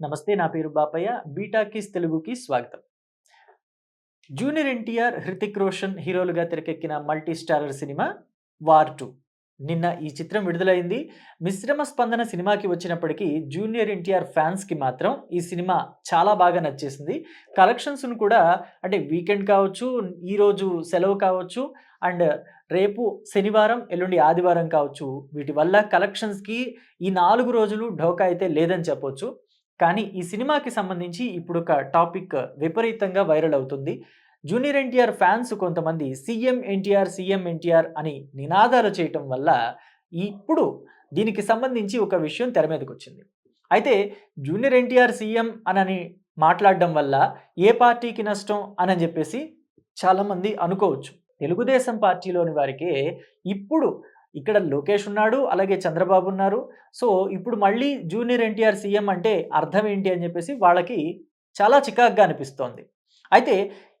నమస్తే నా పేరు బాపయ్య. బీటాకిస్ తెలుగుకి స్వాగతం. జూనియర్ ఎన్టీఆర్ హృతిక్ రోషన్ హీరోలుగా తెరకెక్కిన multi starrer cinema war two. నిన్న ఈ చిత్రం విడుదలైంది. మిశ్రమ స్పందన సినిమాకి వచ్చినప్పటికీ జూనియర్ ఎన్టీఆర్ ఫ్యాన్స్కి మాత్రం ఈ సినిమా చాలా బాగా నచ్చేసింది. కలెక్షన్స్ను కూడా అంటే వీకెండ్ కావచ్చు ఈరోజు సెలవు కావచ్చు అండ్ రేపు శనివారం ఎల్లుండి ఆదివారం కావచ్చు వీటి వల్ల కలెక్షన్స్కి ఈ నాలుగు రోజులు ఢోకా అయితే లేదని చెప్పొచ్చు. కానీ ఈ సినిమాకి సంబంధించి ఇప్పుడు ఒక టాపిక్ విపరీతంగా వైరల్ అవుతుంది. జూనియర్ ఎన్టీఆర్ ఫ్యాన్స్ కొంతమంది సీఎం ఎన్టీఆర్ సీఎం ఎన్టీఆర్ అని నినాదాలు చేయటం వల్ల ఇప్పుడు దీనికి సంబంధించి ఒక విషయం తెర మీదకి వచ్చింది అయితే జూనియర్ ఎన్టీఆర్ సీఎం అనని మాట్లాడడం వల్ల ఏ పార్టీకి నష్టం అని చెప్పేసి చాలామంది అనుకోవచ్చు. తెలుగుదేశం పార్టీలోని వారికి ఇప్పుడు ఇక్కడ లోకేష్ ఉన్నాడు అలాగే చంద్రబాబు ఉన్నారు. సో ఇప్పుడు మళ్ళీ జూనియర్ ఎన్టీఆర్ సీఎం అంటే అర్థం ఏంటి అని చెప్పేసి వాళ్ళకి చాలా చికాగ్గా అనిపిస్తోంది. అయితే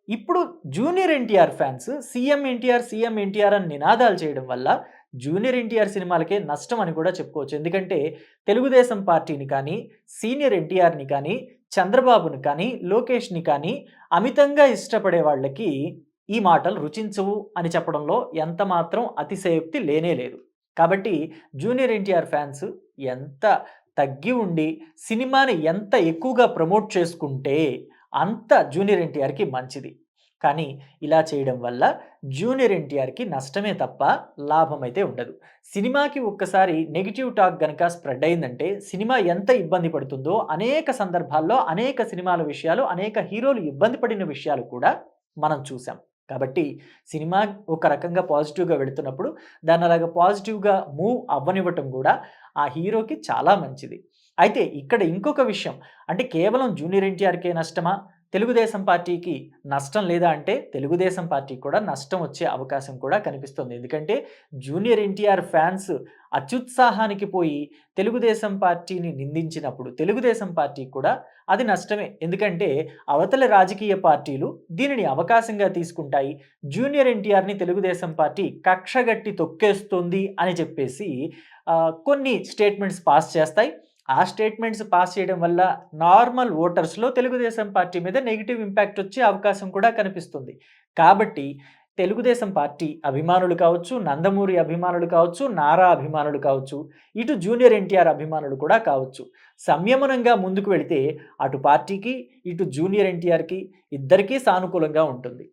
ఇప్పుడు junior NTR fans CM NTR CM NTR అని నినాదాలు చేయడం వల్ల జూనియర్ ఎన్టీఆర్ సినిమాలకే నష్టం అని కూడా చెప్పుకోవచ్చు. ఎందుకంటే తెలుగుదేశం పార్టీని కానీ సీనియర్ ఎన్టీఆర్ని కానీ చంద్రబాబుని కానీ లోకేష్ని కానీ అమితంగా ఇష్టపడే వాళ్ళకి ఈ మాటలు రుచించవు అని చెప్పడంలో ఎంత మాత్రం అతిశయోక్తి లేనే లేదు. కాబట్టి జూనియర్ ఎన్టీఆర్ ఫ్యాన్స్ ఎంత తగ్గి ఉండి సినిమాని ఎంత ఎక్కువగా ప్రమోట్ చేసుకుంటే అంత జూనియర్ ఎన్టీఆర్కి మంచిది. కానీ ఇలా చేయడం వల్ల జూనియర్ ఎన్టీఆర్కి నష్టమే తప్ప లాభం అయితే ఉండదు. సినిమాకి ఒక్కసారి నెగిటివ్ టాక్ గనక స్ప్రెడ్ అయిందంటే సినిమా ఎంత ఇబ్బంది పడుతుందో అనేక సందర్భాల్లో అనేక సినిమాల విషయాలు అనేక హీరోలు ఇబ్బంది పడిన విషయాలు కూడా మనం చూసాం కాబట్టి సినిమా ఒక రకంగా పాజిటివ్గా వెళుతున్నప్పుడు దాన్ని అలాగా పాజిటివ్గా మూవ్ అవ్వనివ్వటం కూడా ఆ హీరోకి చాలా మంచిది. అయితే ఇక్కడ ఇంకొక విషయం అంటే కేవలం జూనియర్ ఎన్టీఆర్కే నష్టమా? తెలుగుదేశం పార్టీకి నష్టం లేదా అంటే తెలుగుదేశం పార్టీకి కూడా నష్టం వచ్చే అవకాశం కూడా కనిపిస్తుంది. ఎందుకంటే జూనియర్ ఎన్టీఆర్ ఫ్యాన్స్ అత్యుత్సాహానికి పోయి తెలుగుదేశం పార్టీని నిందించినప్పుడు తెలుగుదేశం పార్టీకి కూడా అది నష్టమే. ఎందుకంటే అవతల రాజకీయ పార్టీలు దీనిని అవకాశంగా తీసుకుంటాయి. జూనియర్ ఎన్టీఆర్ని తెలుగుదేశం పార్టీ కక్షగట్టి తొక్కేస్తుంది అని చెప్పేసి కొన్ని స్టేట్మెంట్స్ పాస్ చేస్తాయి. ఆ స్టేట్మెంట్స్ పాస్ చేయడం వల్ల నార్మల్ ఓటర్స్లో తెలుగుదేశం పార్టీ మీద నెగిటివ్ ఇంపాక్ట్ వచ్చే అవకాశం కూడా కనిపిస్తుంది. కాబట్టి తెలుగుదేశం పార్టీ అభిమానులు కావచ్చు నందమూరి అభిమానులు కావచ్చు నారా అభిమానులు కావచ్చు ఇటు జూనియర్ ఎన్టీఆర్ అభిమానులు కూడా కావచ్చు. సంయమనంగా ముందుకు వెళితే అటు పార్టీకి ఇటు జూనియర్ ఎన్టీఆర్కి ఇద్దరికీ సానుకూలంగా ఉంటుంది.